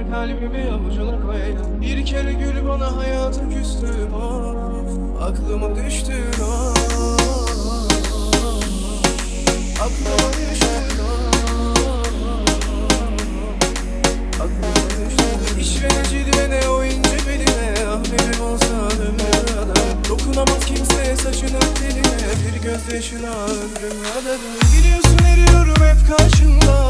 Artık kalbimi avucuna koyayım Bir kere gül bana hayata küstüm of ah, Aklıma düştün of ah, Aklıma düştün of ah, Aklıma düştün İşvene cilvene o ince beline. Ah benim olsa ömrüm kadar Dokunamaz kimse saçına teline. Bir gözyaşına ömrüm kadar Biliyorsun eriyorum hep karşında.